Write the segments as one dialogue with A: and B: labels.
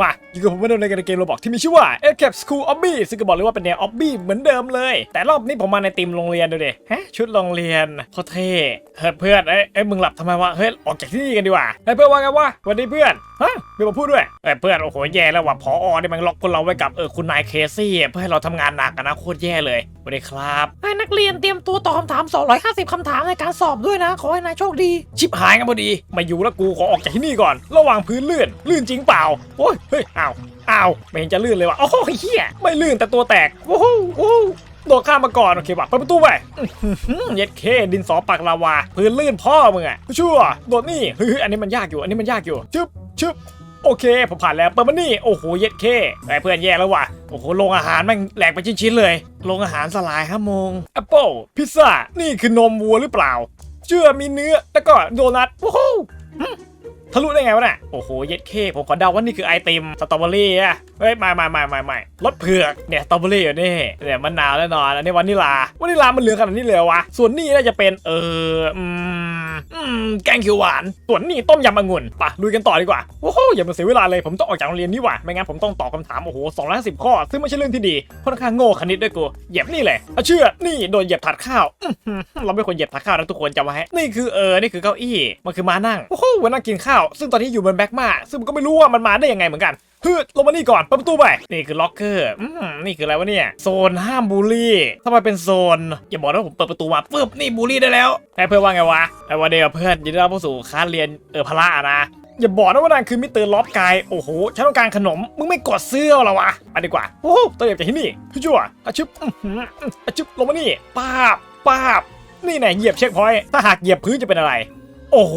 A: มาอยู่กับผมมาดูในเกมโรบอกที่มีชื่อว่า Escape School Obby ซึ่งก็บอกเลยว่าเป็นแนว Obby เหมือนเดิมเลย แต่รอบนี้ผมมาในทีมโรงเรียนดูดิฮะชุดโรงเรียนโคตรเท่เฮ้ยเพื่อนเอ้ยเอ้ยมึงหลับทำไมวะเฮ้ยออกจากที่นี่กันดีกว่าเฮ้ยเพื่อนว่าไงวะสวัสดีเพื่อนฮะมีมาพูดด้วยเอ้ยเพื่อนโอ้โหแย่แล้วว่ะพอเนี่ยมันล็อกพวกเราไว้กับเออคุณนายเคซี่เพื่อให้เราทำงานหนักอะนะโคตรแย่เลยสวัสดีครับ
B: ให้นักเรียนเตรียมตัวตอบคำถาม 250คำถามในการสอบด้วยนะ ขอให้นายโชคดี
A: ชิบหายกันพอดีไมาอยู่แล้วกูขอออกจากที่นี่ก่อน ระหว่างพื้นลื่นลื่นจริงเปล่าโอ้ยเฮ้ยอ้าวอ้าวไม่เห็นจะลื่นเลยว่ะโอ้โหเฮียไม่ลื่นแต่ตัวแตกโอ้โหโอ้โหโดดข้ามมาก่อน โอเคว่ะเปิดประตูไปเย็ดเคดินสอปักลาวา พื้นลื่นพ่อมึงอะชั่วโดดนี่เฮ้ยอันนี้มันยากอยู่อันนี้มันยากอยู่ชึบชึบโอเคผมผ่านแล้วเปิดมานี่โอ้โหเย็ดเคไอ้เพื่อนแย่แล้วว่ะโอ้โหโรงอาหารแม่งแหลกไปชิ้นๆเลยโรงอาหารสลายห้าโมงแอปเปิลพิซซ่านี่คือนมวัวหรือเปล่า เชื่อมีเนื้อแล้วก็โดนัทโอ้โห ทะลุได้ไงวะน่ะโอ้โหเย็ดเคผมขอเดาว่านี่คือไอติมสตรอเบอรี่อะ เฮ้ยไม่ไม่ไม่ไม่ไม่รสเผือกเนี่ยตรอเบอรี่อยู่นี่เนี่ยมะนาวแน่นอนอันนี้วานิลาวานิลามันเหลืองขนาดนี้เลยวะส่วนนี่น่าจะเป็นเอออืมอืมแกงเขียวหวาน ส่วนนี่ต้มยำองุ่นปะลุยกันต่อดีกว่าโอ้โหอย่ามาเสียเวลาเลยผมต้องออกจากโรงเรียนนี่หว่าไม่งั้นผมต้องตอบคำถามโอ้โห250ข้อ ซึ่งไม่ใช่เรื่องที่ดีค่อนข้างโง่คณิตด้วยกูเหยียบนี่เลยเชื่อนี่โดนเหยียบถัดข้าวเราไม่ควรเหยียบถัดข้าวนะทุกคนจำไว้นี่คือเออนี่คือเก้าอี้มันคือม้านั่งโอ้โหวันนั่งกินข้าว ซึ่งตอนนี้อยู่บนแบ็กมาซึ่งก็ไม่รู้ว่ามันมาได้ยังไงเหมือนกัน ฮึดลงมานี่ก่อนเปิดประตูไป นี่คือล็อกเกอร์อืมนี่คืออะไรวะเนี่ย โซนห้ามบูลลี่ทำไมเป็นโซน อย่าบอกนะผมเปิดประตูมาปึ๊บนี่บูลลี่ได้แล้วให้เพื่อนว่าไงวะไอ้วันเดียวเพื่อนยินดีต้อนรับเข้าสู่คลาสเรียนเออพละนะอย่าบอกนะว่านั่นคือมิสเตอร์ล็อบกายโอ้โหฉันต้องการขนม มึงไม่กดเสื้อเหรอวะไปดีกว่าโอ้โหต้องเหยียบจากที่นี่พี่จั่วอาชึบอาชึบลงมานี่ป้าบป้าบนี่แน่เหยียบเช็คพอยต์ถ้าหากเหยียบพื้นจะเป็นอะไร โอ้โห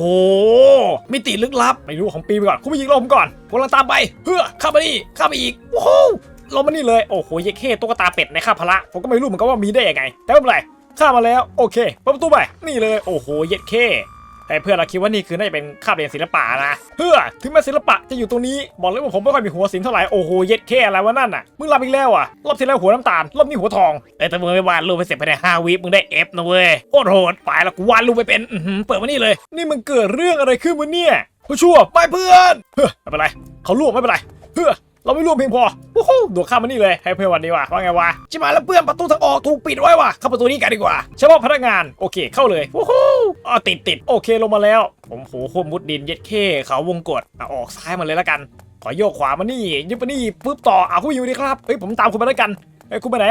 A: มิติลึกลับ ไม่รู้ของปีไปก่อน คุณไปยิงลมก่อนผมกำลังตามไป เพื่อข้ามานี่ข้ามาอีกโอ้โหลงมานี่เลย โอ้โห เยดเข้ตุ๊กตาเป็ดในข้าพละผมก็ไม่รู้เหมือนกันว่ามีได้ยังไง แต่ไม่เป็นไร ข้ามาแล้ว โอเคเปิดประตูไป นี่เลย โอ้โห เย็ดเข้ แต่เพื่อนเราคิดว่านี่คือน่าจะเป็นคาบเรียนศิลปะนะเพื่อถึงแม้ศิลปะจะอยู่ตรงนี้บอกเลยว่าผมไม่ค่อยมีหัวศิลป์เท่าไหร่โอ้โหเย็ดเข้อะไรวะนั่นน่ะมึงรับอีกแล้วอะรอบที่แล้วหัวน้ำตาลรอบนี้หัวทองเอ้ยแต่มึงไม่วาดรูปไปเสร็จภายในห้าวิมึงได้เอฟนะเว้ยโคตรโหดไปแล้วกูวาดรูปไปเป็นอื้อหือเปิดมานี่เลย นี่มันเกิดเรื่องอะไรขึ้นวะเนี่ยผู้ชั่วไม่เพื่อนเฮ้ยไม่เป็นไรเขาลวกไม่เป็นไรเฮ้ย เราไม่รวมเพียงพอโอ้โหโดดข้ามมานี่เลยให้เพื่อนวันนี้ว่ะว่าไงวะจิมาแล้วเพื่อนประตูทางออกถูกปิดไว้ว่ะเข้าประตูนี้กันดีกว่าเฉพาะพนักงานโอเคเข้าเลยโอ้โหอ๋อติดติดโอเคลงมาแล้ว ผมโหโคตรมุดดินเย็ดเข้ เขาวงกดอออกซ้ายมาเลยแล้วกัน ขอโยกขวามานี่ยึดมานี่ปุ๊บต่ออะคุณอยู่ดีครับเฮ้ยผมตามคุณมาแล้วกันเฮ้ยคุณไปไหน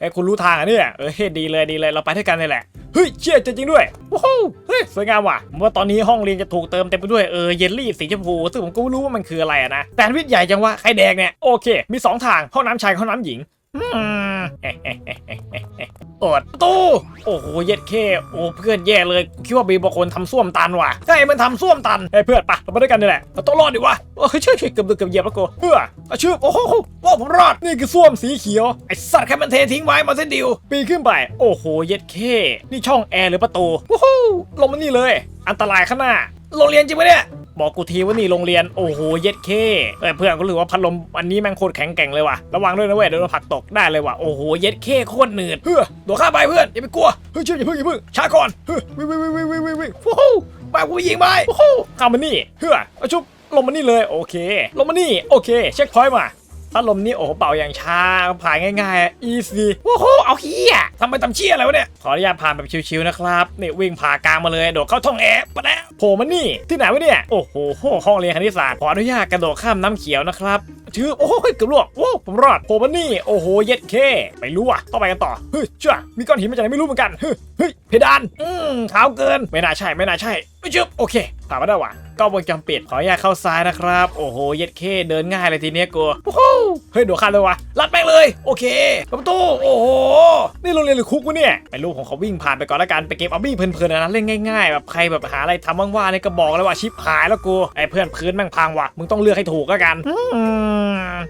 A: เฮ้คุณรู้ทางอะเนี่ยเออเฮ้ดีเลยดีเลยเราไปด้วยกันเลยแหละเฮ้ยเชี่ยจริงด้วยโอ้โหเฮ้ยสวยงามว่ะผมว่าตอนนี้ห้องเรียนจะถูกเติมเต็มไปด้วยเออเยลลี่สีชมพูซึ่งผมก็ไม่รู้ว่ามันคืออะไรนะแต่วิทย์ใหญ่จังว่าไข่แดงเนี่ยโอเค มีสองทางห้องน้ำชายห้องน้ำหญิง อืมเปิดประตูโอ้โหเย็ดเคโอ้เพื่อนแย่เลยคิดว่ามีบางคนทำส้วมตันว่ะใช่มันทำส้วมตันเฮ้เพื่อนปะเราไปด้วยกันนี่แหละเราต้องรอดดิวะโอ้ยเชื่อเชื่อเกือบเกือบเหยียบแล้วกูเพื่ออาชื่อโอ้โหโอ้ผมรอดนี่คือส้วมสีเขียวไอสัตว์แค่มันเททิ้งไว้มาเส้นดียวปีขึ้นไป โอ้โหเย็ดเคนี่ช่องแอร์หรือประตูวู้ฮู้ลงมานี่เลย อันตรายข้างหน้าโรงเรียนจริงปะเนี่ย บอกกูทีว่านี่โรงเรียน โอ้โห เย็ดเคเอ้เพื่อนก็รู้ว่าพัดลมอันนี้แม่งโคตรแข็งแกร่งเลยว่ะ ระวังด้วยนะเว้ยเดี๋ยวเราผักตกได้เลยว่ะ โอ้โห เย็ดเคโคตรเหนืดเฮ้ยโดดข้าไปเพื่อน อย่าไปกลัว เฮ้ยเชื่ออย่าเพิ่งอย่าเพิ่งช้าก่อน เฮ้ยวิ่งวิ่งวิ่งวิ่งวิ่งวิ่งวู้ฮู้ไปกูยิงไปวู้ฮู้ข้ามานี่ เฮ้ยเอาชุบลงมานี่เลยโอเค ลงมานี่โอเค เช็คพอยต์มาพัดลมนี่โอ้โหเป่าอย่างช้าผ่านง่ายๆ easy โอ้โห เอาเฮียทำไมทำเชี่ยอะไรวะเนี่ย ขออนุญาตผ่านแบบชิวๆนะครับเนี่ยวิ่งผ่ากลางมาเลยโดดเข้าท่องแอร์ไปแล้วโผล่มานี่ที่ไหนวะเนี่ย โอ้โหห้องเรียนคณิตศาสตร์ขออนุญาตกระโดดข้ามน้ำเขียวนะครับชื่อโอ้โหเกือบลวงโอ้ผมรอดโผล่มานี่โอ้โหเย็ดเคไม่รู้อะต้องไปกันต่อเฮ้ยเชื่อมีก้อนหินมาจากไหนไม่รู้เหมือนกันเฮ้ยเฮ้ยเพดานอืมขาวเกินไม่น่าใช่ไม่น่าใช่ไม่ชึบโอเคผ่านมาได้ว่ะ ก็วงจรปิด ขออนุญาตเข้าซ้ายนะครับ โอ้โห เย็ดเคเดินง่ายเลยทีเนี้ยกูโอ้โหเฮ้ยโดดข้ามเลยวะลัดแม่งเลย โอเคประตูโอ้โห นี่โรงเรียนหรือคุกวะเนี่ยไม่รู้ของเขาวิ่งผ่านไปก่อนล้วกันไปเกมอับบี้เพลินๆนะเล่นง่ายๆแบบใครแบบหาอะไรทำว่างๆเนี่ยก็บอกแล้วว่าชิปหายแล้วกูไอ้เพื่อนพื้นแม่งพังว่ะมึงต้องเลือกให้ถูกล้วกัน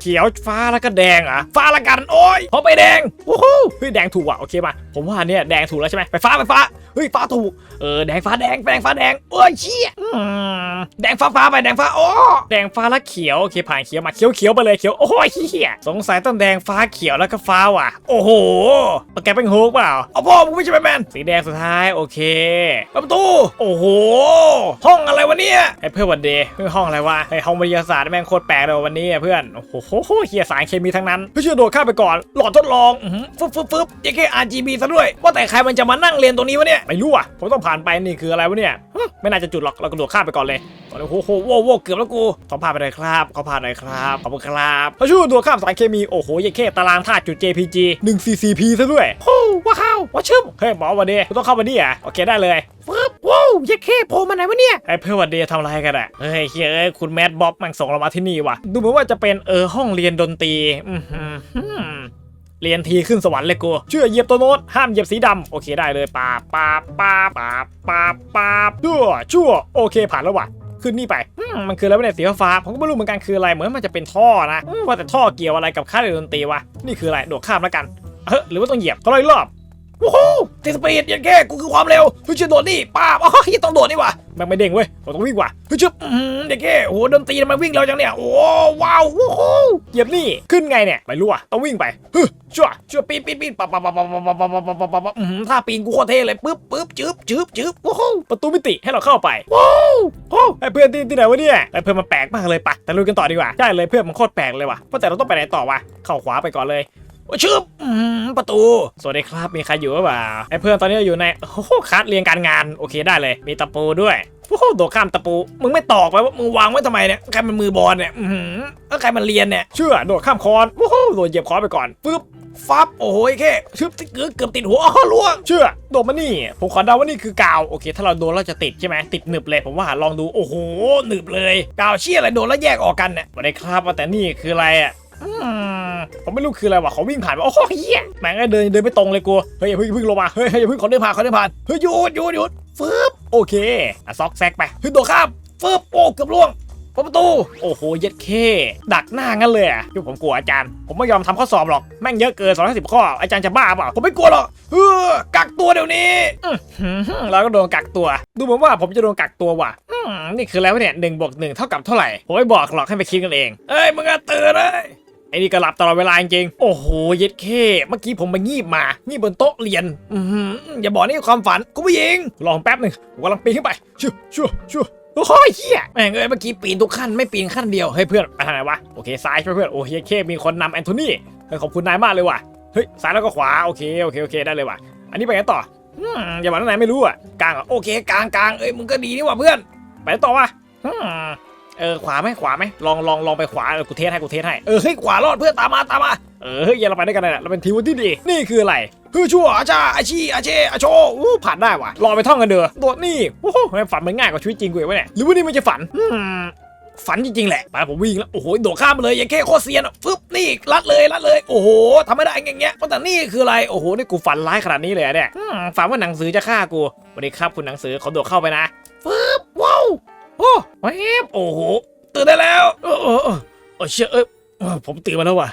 A: เขียวฟ้าแล้วก็แดงอะฟ้าละกันโอ้ยพอไปแดงโอ้โหเฮ้ยแดงถูกว่ะโอเคมาผมว่าเนี่ยแดงถูกแล้วใช่ไหมไปฟ้าไปฟ้า ฮ้ย
C: ฮ้ยฟ้าถูกเออแดงฟ้าแดงแดงฟ้าแดงเอ้ยเชี่ยแดงฟ้าฟ้าไปแดงฟ้าโอ้
A: แดงฟ้าและเขียวโอเคผ่านเขียวมาเขียวเขียวไปเลยเขียวโอ้ยเฮียสงสัยต้องแดงฟ้าเขียวแล้วก็ฟ้าว่ะ โอ้โหแกเป็นโฮกเปล่า
C: เอาพ่อมึงไม่ใช่แบทแมน
A: สีแดงสุดท้ายโอเค
C: ประตู
A: โอ้โห
C: ห้องอะไรวะเนี่ย
A: ไอ้เพื่อนวันเดย์เพื่อห้องอะไรวะไอ้ห้องวิทยาศาสตร์แม่งโคตรแปลกเลยวันนี้เพื่อนโอ้โหเฮียสารเคมีทั้งนั้นเพื่อชื่อโดดข้าไปก่อน
C: หลอดทดลองฟึบฟึบฟึบยังแค่ RGB ซะด้วยว่าแต่ใครมันจะมานั่งเรียนตรงนี้วะเนี่ย
A: ไม่รู้อะ ผมต้องผ่านไปนี่คืออะไรวะเนี่ย ไม่น่าจะจุดหรอก เรากระโดดข้ามไปก่อนเลยโอ้โหโหโว้โวเกือบแล้วกูขอผ่านไปเลยครับขอผ่านหน่อยครับขอบคุณครับพระชูตัวข้ามสารเคมี โอ้โหยังแค่ตารางธาตุจุด JPG 1 CCP ซะด้วยโอ้ว้าวว้าชึมเฮ้ยหมอวันเดย์กูต้องเข้ามานี่อะโอเคได้เลย
B: ฟึบว้าวยัดเข้โผล่มาไหนวะเนี่ย
A: ไอ้เพื่อนวันเดย์ทำอะไรกันอะเฮ้ยเฮ้ยคุณแมดบ๊อบมันส่งเรามาที่นี่ว่ะ ดูเหมือนว่าจะเป็นเออห้องเรียนดนตรีอือหือหือ เรียนทีขึ้นสวรรค์เลยกูเชื่อเหยียบตัวโน้ตห้ามเหยียบสีดำโอเคได้เลยปาบปาบปาบปาบปาบปาบชั่วชั่วโอเคผ่านแล้วว่ะขึ้นนี่ไปมมันคืออะไรเนี่ยสีฟ้าผมก็ไม่รู้เหมือนกันคืออะไรเหมือนมันจะเป็นท่อนะว่าแต่ท่อเกี่ยวอะไรกับค่ายดนตรีวะนี่คืออะไรโดดข้ามแล้วกันเฮ้หรือว่าต้องเหยียบเขาเลยรอบ
C: โอ้โหตีสปีดยังแค่กูคือความเร็วเฮ้ยชื่อโดดนี่ป้าบอ๋อยังต้องโดดนี่วะ
A: แม่งไม่เด้งเว้ยผมต้องวิ่งว่ะ
C: เฮ้ยชื่ออื้อหือยังแค่โอ้โหดนตรีทำไมวิ่งเร็วจังเนี่ยโอ้ว้าวโอ้โห
A: เหยียบนี่ขึ้นไงเนี่ยไม่รู้อะต้องวิ่งไปเฮ้ยชั่ว
C: ชั่วปีนปีนปีนปั๊บปั๊บปั๊บปั๊บปั๊บปั๊บปั๊บปั๊บปั๊บปั๊บอื้อหือท่าปีนกูโคตรเท่เลยปึ๊บปึ๊บจืบจืบจืบโอ้โห
A: ประตูมิติให้เราเข้าไป
C: ว้าวโอ้
A: ไอ้เพื่อนที่ที่ไหนวะเนี่ยไอ้เพื่อนมันแปลกมากเลยปะแต่ลุยกันต่อดีกว่าใช่เลยเพื่อนมันโคตรแปลกเลยว่ะว่าะแต่เราต้องไปไหนต่อวะเข้าขวาไปก่อนเลย
C: ชื่ออื้อหือประตู
A: สวัสดีครับ มีใครอยู่หรือเปล่าไอ้เพื่อนตอนนี้เราอยู่ในโอ้โหคัดเรียงการงาน โอเคได้เลย มีตะปูด้วย
C: โอ้โหโดดข้ามตะปู มึงไม่ตอกไปว่ามึงวางไว้ทำไมเนี่ย ใครมันมือบอลเนี่ยอือหือแล้วใครมันเรียนเนี่ย
A: เชื่อ โดดข้ามคอนโอ้โหโดดเหยียบคอนไปก่อน
C: ปึ๊บฟับ โอ้โหแค่ชึบเกือบเกือบติดหัวอ้อล่วง
A: เชื่อ โดดมานี่ ผมขอเดาว่านี่คือกาว โอเค ถ้าเราโดนเราจะติดใช่ไหม ติดหนึบเลย ผมว่าลองดู โอ้โห หนึบเลย
C: กาวเชี่ยอะไรโดนแล้วแยกออกกันเนี่ย
A: สวัสดีครับว่าแต่นี่คืออะไรอะ อืมผมไม่รู้คืออะไรวะเขาวิ่งผ่านมาโอ้โหเหี้ยแม่งเดินเดินไม่ตรงเลยกูเฮ้ยอย่าเพิ่งอย่าเพิ่งลงมาเฮ้ยเฮ้ยอย่าเพิ่ง
C: ขอเดินผ่านขอเดินผ่านเฮ้ยหยุดหยุดหยุดฟึบ
A: โอเคอะซอกแซกไป
C: เฮ้ยโดดข้ามฟึบโอ้เกือบล่วงเปิดประตู
A: โอ้โห เย็ดเค ดักหน้างั้นเลยอะผมกลัวอาจารย์ ผมไม่ยอมทำข้อสอบหรอก แม่งเยอะเกิน250ข้อ อาจารย์จะบ้าเปล่า
C: ผมไม่กลัวหรอกเฮ้อกักตัวเดี๋ยวนี้
A: อื้อหือเราก็โดนกักตัว ดูเหมือนว่าผมจะโดนกักตัวว่ะนี่คือแล้วะเนี่ยหนึ่งบวกหนึ่งเท่ากับเท่าไหร่ ผมไม่บอกหรอกให้ไปคิดกันเอง
C: เอ้ย มึงอะตื่นเลย
A: ไอ้นี่ก็หลับตลอดเวลาจริงๆโอ้โห เย็ดเคเมื่อกี้ผมไปงีบมางีบบนโต๊ะเรียน
C: อืออย่าบอกนี่ความฝันกูไม่ยิง
A: ลองแป๊บหนึ่งผมกำลังปีนขึ้นไปชัวชัวชัวโอ้โหเฮีย
C: แม่งเอ้ยเมื่อกี้ปีนทุกขั้นไม่ปีนขั้นเดียว
A: เฮ้ยเพื่อนไปทางไหนวะโอเคซ้ายใช่ไหมเพื่อนโอ้เฮียเคมีคนนำแอนโทนีเฮ้ยขอบคุณนายมากเลยว่ะเฮ้ยซ้ายแล้วก็ขวาโอเคโอเคโอเคได้เลยว่ะ อันนี้ไปกันต่ออืมอย่าบอกว่าไหนไม่รู้อะกลางอะ
C: โอเคกลางกลางเอ้ยมึงก็ดีนี่ว่าเพื่อน
A: ไปต่อวะอืม เออขวาไหมขวาไหมลองลองลองไปขวาเออกูเทสให้กูเทสให้
C: เออเฮ้ยขวารอดเพื่อนตามมาตามมา
A: เออเฮ้ยย่าเราไปด้วยกันเลยนะเราเป็นทีมที่ดี นี่คืออะไร
C: เฮ้ชั่วอาชาอาชีอาเชอาโช
A: อู้ผ่านได้ว่ะรอไปท่องกันเด้อโดดนี่โอ้โหทำไมฝันมันง่ายกว่าชีวิตจริงกูอีกวะเนี่ยหรือว่านี่มันจะฝันอืมฝันจริงๆแหละไปผมวิ่งแล้ว
C: โอ้โห โดดข้ามาเลย ยังแค่โคตรเซียนอะฟึบนี่ลัดเลยลัดเลย โอ้โหทำไม่ได้อย่างเงี้ยแต่นี่คืออะไร โอ้โห
A: นี่กูฝันร้ายขนาดนี้เลยเนี่ยฝันว่าหนังสือจะฆ่ากูสวัสดีครับคุณหนังสือขอโดดเข้าไปนะ
C: ว้าว โอ้
A: แวบโอ้โห
C: ตื่นได้แล้ว
A: เออเออเออเออเชื่อเออเออผมตื่นมาแล้วว่ะ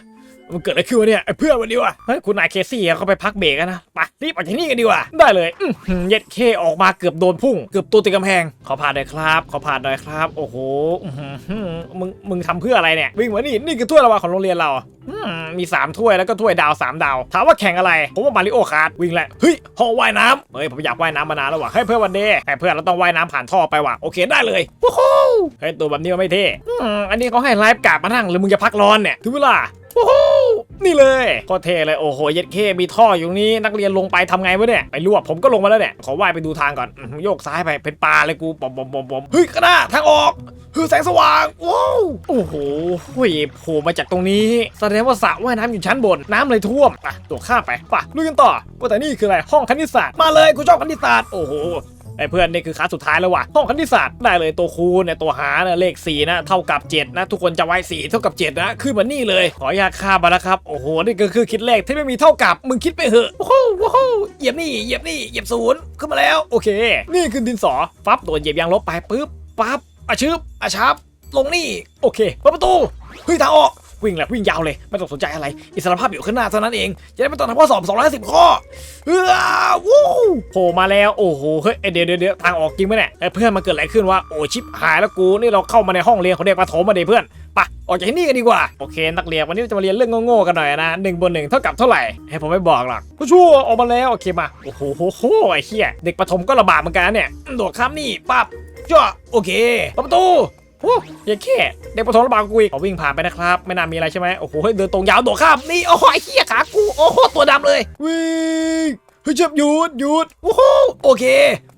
A: มันเกิดอะไรขึ้นวะเนี่ยไอ้เพื่อนวันนี้วะเฮ้ยคุณนายเคซี่เขาไปพักเบรกกันนะไปรีบออกจากนี่กันดีกว่าได้เลยอื้อหือเย็ดเคออกมาเกือบโดนพุ่ง เกือบตัวติดกำแพงขอผ่านหน่อยครับขอผ่านหน่อยครับ โอ้โหอื้อหือมึงมึงทำเพื่ออะไรเนี่ยวิ่งมานี่นี่คือถ้วยรางวัลของโรงเรียนเราอืมมี 3 ถ้วยแล้วก็ถ้วยดาว 3 ดาว ถามว่าแข่งอะไรผมว่ามาริโอคาร์ดวิ่งแหละเฮ้ยห้องว่ายน้ำเฮ้ยผมอยากว่ายน้ำมานานแล้วว่ะเฮ้ยเพื่อนวันเดย์แต่เพื่อนเราต้องว่ายน้ำผ่านท่อไปว่ะโอเคได้เลย
C: ว้าว
A: เฮ้ยตัวแบบนี้มันไม่เท่อืมอันนี้เขาให้ไลฟ์การ์ดมานั่งหรือมึงจะพักร้อนเนี่ยถึงเวลา โอ้โหนี่เลยก็เท่เลยโอ้โหเย็ดเคมีท่ออยู่นี้นักเรียนลงไปทำไงวะเนี่ยไปรวบผมก็ลงมาแล้วเนี่ยขอว่ายไปดูทางก่อนโยกซ้ายไปเป็นปลาเลยกูปอมปอมปอมปอม
C: เฮ้ยข้างหน้าทางออกเฮ้ยแสงสว่างว้าว
A: โอ้โหเฮ้ยโผล่มาจากตรงนี้ แสดงว่าสระว่ายน้ำอยู่ชั้นบนน้ำเลยท่วมอะตัวข้ามไปป่ะลุยกันต่อว่าแต่นี่คืออะไรห้องคณิตศาสตร์
C: มาเลยกูชอบคณิตศาสตร์
A: โอ้โห ไอ้เพื่อนนี่คือคลาสสุดท้ายแล้วว่ะห้องคณิตศาสตร์ได้เลยตัวคูณเนี่ยตัวหารนะเลข4นะเท่ากับ 7 นะ ทุกคนจะไว้4เท่ากับ 7 นะขึ้นมานี่เลย ขออนุญาตข้ามมาแล้วครับโอ้โหนี่ก็คือคิดเลขที่ไม่มีเท่ากับมึงคิดไปเหอะ
C: ว้าวว้าวเหยียบนี่เหยียบนี่เหยียบศูนย์ขึ้นมาแล้ว
A: โอเค นี่คือดินสอฟับโดนเหยียบยางลบไปปุ๊บปั๊บ
C: อาชึบอาชับลงนี่
A: โอเค
C: เปิดประตูเฮ้ยทางออก วิ่งแหละวิ่งยาวเลยไม่ต้องสนใจอะไร อิสรภาพอยู่ข้างหน้าเท่านั้นเอง จะได้ไม่ต้องทำข้อสอบ250ข้อเฮ้อวู้
A: โผล่มาแล้วโอ้โหเฮ้ยเดี๋ยวเดี๋ยวเดทางออกจริงไหมเนี่ยเอ้เพื่อนมันเกิดอะไรขึ้นวะโอ้ชิปหายแล้วกูนี่เราเข้ามาในห้องเรียนของเด็กประถมมาเด็เพื่อนไปออกจากที่นี่กันดีกว่าโอเคนักเรียนวันนี้จะมาเรียนเรื่องโง่ๆกันหน่อยนะหนึ่งบนหนึ่งเท่ากับเท่าไหร่ให้ผมไม่บอกหรอกผู้ชั่วออกมาแล้วโอเคมาโอ้โหโหไอ้เหี้ยเด็กประถมก็ลำบากเหมือนกันเนี่ย
C: โดดข้ามนี่ปั๊บจ้าโอเคประตู
A: โอ้ยแค่เด็กประถมลำบากกว่ากูอีกขอวิ่งผ่านไปนะครับ ไม่น่ามีอะไรใช่ไหมโอ้โหเดินตรงยาวโดดข้าม
C: นี่โอ้โหไอ้เหี้ยขากูโอ้โหตัวดำเลย
A: วิ่งเฮ้ยเจ็บหยุดหยุด
C: โอ้โหโอเค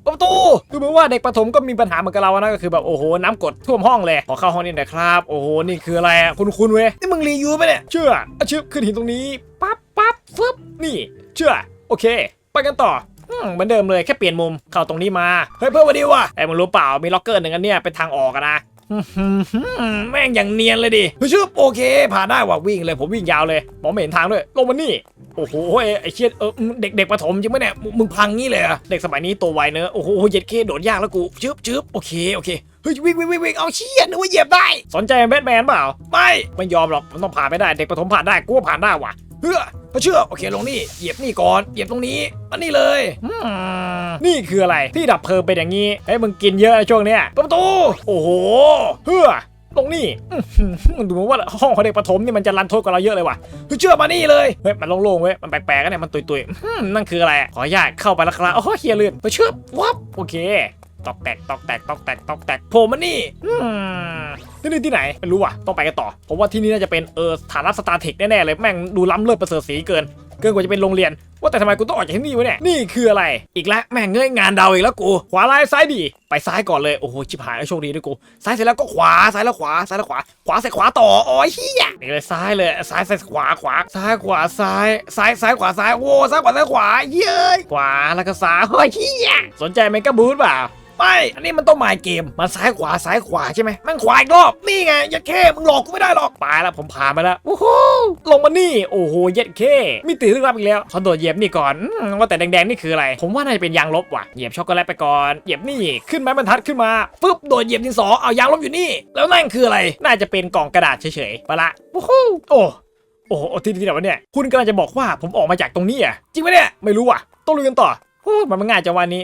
C: ประตู
A: ดูเหมือนว่าเด็กประถมก็มีปัญหาเหมือนกับเรานะก็คือแบบโอ้โหน้ำกดท่วมห้องเลยขอเข้าห้องนี้หน่อยครับโอ้โหนี่คืออะไรอะคุณคุณเว้ย
C: นี่มึงรียูไหมเนี่ย
A: เชื่ออะชึบขึ้นหินตรงนี้ปั๊บปั๊บฟึบนี่ เชื่อโอเค ไปกันต่อเหมือนเดิมเลยแค่เปลี่ยนมุมเข้าตรงนี้มา
C: เฮ้ยเพื่อนวันดีว่ะ
A: ไอ้มึงรู้เปล่ามีล็อกเกอร์หนึ่งอันเนี่ยเป็นทางออกนะ
C: แม่งอย่างเนียนเลยดิเฮ้ยชื่อโอเค ผ่านได้ว่ะวิ่งเลย
A: ผมวิ่งยาวเลยมองไม่เห็นทางด้วยลงมานี่ โอ้โหไอ้เชี่ยเออเด็กเด็กประถมจริงไหมเนี่ย
C: มึงพังงี้เลยเหรอะ
A: เด็กสมัยนี้ตัวไวเนอะโอ้โหเย็ดเคโดดยากแล้วกู
C: ชึบชึบโอเคโอเคเฮ้ยวิ่งวิ่งวิ่งวิ่งเอาเชี่ยนึกว่าเหยียบได้
A: สนใจแบทแมนเปล่า
C: ไม่
A: ไม่ยอมหรอกมันต้องผ่านไม่ได้เด็กประถมผ่านได้กูว่าผ่านได้ว่ะ
C: เฮ้ย พระเชื่อโอเคลงนี่เหยียบนี่ก่อนเหยียบตรงนี้อันนี้เลย
A: อืมนี่คืออะไรที่ดับเพลิงเป็นอย่างนี้เฮ้ยมึงกินเยอะนะช่วงเนี้ย
C: เปิดประตู
A: โอ้โหเฮ้อตรงนี้อื้อหือมันดูเหมือนว่าห้องของเด็กประถมนี่มันจะรันโทษกว่าเราเยอะเลยว่ะ
C: พระเชื่อมานี่เลย
A: เฮ้ย มันโล่งๆเว้ย มันแปลกๆกันเนี่ย มันตุยๆอื้อหือนั่นคืออะไร ขออนุญาตเข้าไปแล้วครับโอ้โหเฮียลื่น
C: พระเชื่อวับ
A: โอเค ตอกแตกตอกแตกตอกแตกตอกแตก
C: โผล่มานี่
A: อืมที่นี่ที่ไหนไม่รู้ว่ะต้องไปกันต่อผมว่าที่นี่น่าจะเป็นเออสถานะสตาร์เทคแน่ๆเลยแม่งดูล้ำเลิศประเสริฐสีเกิน เกินกว่าจะเป็นโรงเรียน ว่าแต่ทำไมกูต้องออกจากที่นี่วะเนี่ยนี่คืออะไร อีกแล้วแม่งเงยงานเดาอีกแล้วกูขวาลายซ้ายดี ไปซ้ายก่อนเลยโอ้โหชิบหายแล้วโชคดีด้วยกู
C: ซ้ายเสร็จแล้วก็ขวาซ้ายแล้วขวาซ้ายแล้วขวาขวาเสร็จขวาต่ออ๋อเฮีย
A: นี่เลยซ้ายเลยซ้ายซ้ายขวาขวา
C: ซ้ายขวาซ้ายซ้ายซ้ายขวาซ้ายโว้ซ้ายขวาซ้ายขวาเย้ย
A: ขวาแล้วก็ซ้ายเฮ้ยเฮียสนใจเมกะบูทเปล่า
C: ไม่อันนี้มันต้องหมายเกมมันซ้ายขวาซ้ายขวาใช่ไหมมันขวาอีกรอบนี่ไงยัดแค่มึงหลอกกูไม่ได้หรอก
A: ไปแล้วผมผ่านมาแล้วโอ้โหลงมานี่โอ้โหเย็ดเคมีตื่นลึกลับอีกแล้วเขาโดดเหยียบนี่ก่อนว่าแต่แดงๆนี่คืออะไร ผมว่าน่าจะเป็นยางลบว่ะเหยียบช็อกโกแลตไปก่อนเหยียบนี่ขึ้นไม้บรรทัดขึ้นมา
C: ปึ๊บโดดเหยียบดินสอเอายางลบอยู่นี่ แล้วนั่นคืออะไร
A: น่าจะเป็นกล่องกระดาษเฉยๆไปละโอ้โหโอ้โอ้โหที่ที่ไหนวะเนี่ย คุณกำลังจะบอกว่าผมออกมาจากตรงนี้อะ
C: จริงไหมเนี่ย
A: ไม่รู้ว่ะ ต้องลุยกันต่อ มันไม่ง่ายจังวันนี้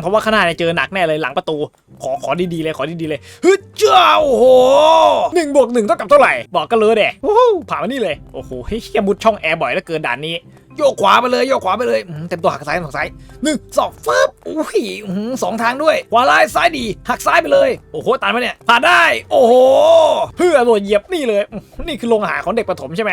A: เพราะว่าข้างหน้าเนี่ยเจอหนักแน่เลยหลังประตู ขอขอดีๆเลยขอดีๆเลย
C: ฮึดเจ้าโอ้โห
A: หนึ่งบวกหนึ่งเท่ากับเท่าไหร่ บอกกันเลยเด็โอ้ผ่านมานี่เลย โอ้โหเฮ้ยมุดช่องแอร์บ่อยแล้วเกินด่านนี้
C: โยกขวาไปเลยโยกขวาไปเลยเต็มตัวหักซ้ายหักซ้ายหนึ่งสองฟึบอุ้ยสองทางด้วยขวาลายซ้ายดี หักซ้ายไปเลยโอ้โหตันมาเนี่ยผ่านได้ โอ้โห
A: เพื่อโดดเหยียบนี่เลย นี่คือโรงอาหารของเด็กประถมใช่ไหม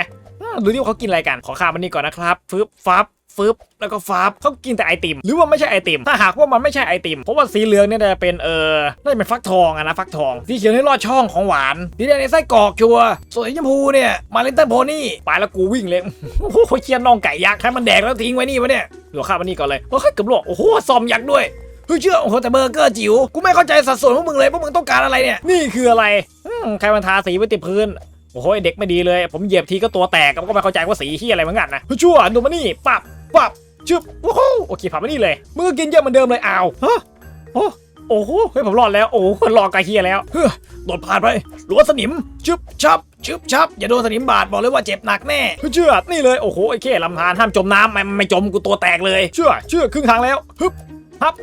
A: ดูดิว่าเขากินอะไรกันขอข้ามมันนี่ก่อนนะครับฟึบฟับ ฟึบแล้วก็ฟับเขากินแต่ไอติม หรือว่าไม่ใช่ไอติม ถ้าหากว่ามันไม่ใช่ไอติม เพราะว่าสีเหลืองเนี่ยจะเป็นเออน่าจะเป็นฟักทองอะนะฟักทองสีเขียวนี่ลอดช่องของหวาน
C: สีแดงในไส้กรอกชัวส่วนสีชมพูเนี่ยมาเลนเตอร์โพนี่
A: ไปแล้วกูวิ่งเลยโอ้โหเคียนน้องไก่ยักษ์
C: ให้มันแดกแล้วทิ้งไว้นี่วะเนี่ย
A: เดี๋ยวข้ามมันนี่ก่อนเลยเฮ้ยเกือบหลวกโอ้โห
C: ซอมยักษ์ด้วยเฮ้ยเชื่อโอ้โหแต่เบอร์เกอร์จิ๋วกูไม่เข้าใจสัดส่วนพวกมึงเลยพวกมึงต้องการอะไรเนี่ย
A: นี่คืออะไรใครมันทาสีไว้ติดพื้นโอ้โหเด็กไม่ดีเลย ผมเหยียบทีก็ตัวแตกก็ไม่เข้าใจว่าสีที่อะไรเหมือนกันนะเฮ้ยชั่วดูมานี่ปับ ปับชึบโอ้โหโอเคผ่านมานี่เลยมึงก็กินเยอะเหมือนเดิมเลยอ้าวฮะโอ้โอ้โหเฮ้ยผมรอดแล้วโอ้โหรอดกาเฮียแล้ว
C: เฮ้ยโดดผ่านไปหลวสนิมชึบชับชึบชับอย่าโดนสนิมบาดบอกเลยว่าเจ็บหนักแน่
A: เชื่อนี่เลยโอ้โหไอ้เข้ลำธารห้ามจมน้ำไม่ไม่จมกูตัวแตกเลย เชื่อเชื่อครึ่งทางแล้วฮึบฮับ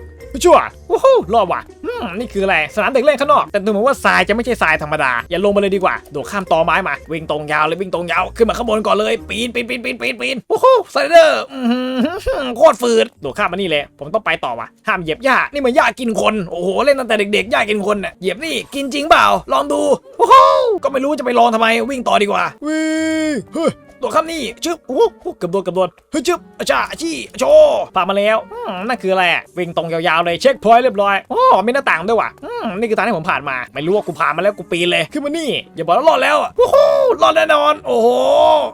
A: เชื่อโอ้โหรอดว่ะอืมนี่คืออะไร สนามเด็กเล่นข้างนอก แต่ดูเหมือนว่าทรายจะไม่ใช่ทรายธรรมดา อย่าลงมาเลยดีกว่า โดดข้ามตอไม้มา วิ่งตรงยาวเลยวิ่งตรงยาว
C: ขึ้นมาข้างบนก่อนเลย ปีนปีนปีนปีนปีนปีนโอ้โหสไลเดอร์อื้อหือโคตรฝืด
A: โดดข้ามมานี่เลย ผมต้องไปต่อว่ะ ห้ามเหยียบหญ้า
C: นี่มันหญ้ากินคน โอ้โห เล่นตั้งแต่เด็กๆหญ้ากินคนน่ะ เหยียบนี่กินจริงเปล่า ลองดู โอ้โห ก็ไม่รู้จะไปลองทำไม วิ่งต่อดีกว่า
A: วิ่งเฮ้ย
C: ตัวข้ามนี่ชึบ
A: โอ้โหเกือบโดนเกือบโดน
C: เฮ้ยชึบอาชาชีโชว์
A: ผ่านมาแล้วนั่นคืออะไรวิ่งตรงยาวๆเลยเช็คพอยเรียบร้อยอ๋อมีหน้าต่างด้วยว่ะอืมนี่คือทางที่ผมผ่านมา ไม่รู้ว่ากูผ่านมาแล้วกูปีนเลยขึ้นมานี่
C: อย่าบอกว่ารอดแล้วอะโอ้โหรอดแน่นอน โอ้โห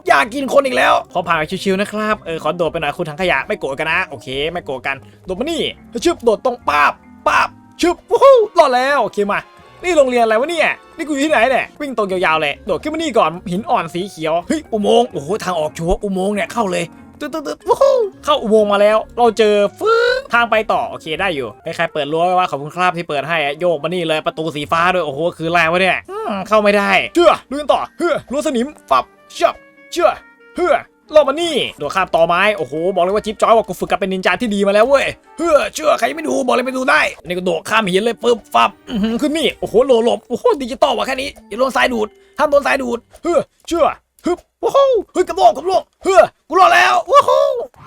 C: หญ้ากินคนอีกแล้ว
A: ขอผ่านไปชิวๆนะครับเออขอโดดไปหน่อยคุณถังขยะไม่โกรธกันนะโอเค ไม่โกรธกันโดดมานี่ชึบโดดตรงป้าบป้าบชึบวู้ฮู้รอดแล้วโอเคมานี่โรงเรียนอะไรวะเนี่ย นี่กูอยู่ที่ไหนเนี่ย วิ่งตรงยาวๆเลย โดดขึ้นมานี่ก่อน หินอ่อนสีเขียว
C: เฮ้ย อุโมงค์ โอ้โห ทางออกชัวอุโมงค์เนี่ยเข้าเลย ตึ๊ดตึ๊ดตึ๊ดวู้ฮู้
A: เข้าอุโมงค์มาแล้ว เราเจอฟื้นทางไปต่อโอเคได้อยู่ใครๆเปิดรั้วไว้ว่าขอบคุณครับที่เปิดให้อะโยกมานี่เลยประตูสีฟ้าด้วยโอ้โหคืออะไรวะเนี่ยอืมเข้าไม่ได้เชื่อลุยกันต่อเฮ้อรั้วสนิมปับเชื่อเชื่อเฮ้อเรามานี่โดดข้ามต่อไม้โอ้โหบอกเลยว่าจิ๊บจ้อยบอกกูฝึกกับเป็นนินจาที่ดีมาแล้วเว้ย
C: เฮ้อเชื่อใครยังไม่ดูบอกเลยไปดูได้
A: นี่ก็โดดข้ามหินเลยปึ๊บฟับ
C: อื้อหือขึ้นนี่โอ้โหโหลหลบโอ้โหดิจิตอลว่ะแค่นี้อย่าโดนสายดูดห้ามโดนสายดูด
A: เฮ้อเชื่อ ฮึบ
C: โอ้โหเฮ้ยกระโดดกระโดดเฮ้อกูรอดแล้วโอ้โห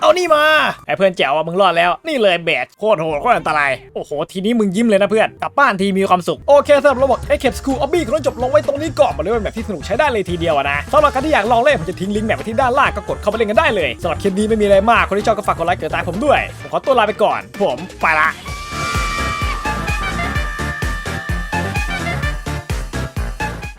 C: เอานี่มา
A: ไอ้เพื่อนแจ๋วอะมึงรอดแล้วนี่เลยแบดโคตรโหดโคตรอันตรายโอ้โหทีนี้มึงยิ้มเลยนะเพื่อนกลับบ้านทีมีความสุขโอเคสำหรับระบบ e c a p School Obby ก็ต้องจบลงไว้ตรงนี้ก่อนมาเลยว่าแบบที่สนุกใช้ได้เลยทีเดียวนะสำหรับใครที่อยากลองเล่นผมจะทิ้งลิงก์แบบไว้ที่ด้านล่างก็กดเข้าไปเล่นกันได้เลยสำหรับคลิปนี้ไม่มีอะไรมากคนที่ชอบก็ฝากกดไลค์กดติดตามผมด้วยผมขอตัวลาไปก่อน ผมไปละ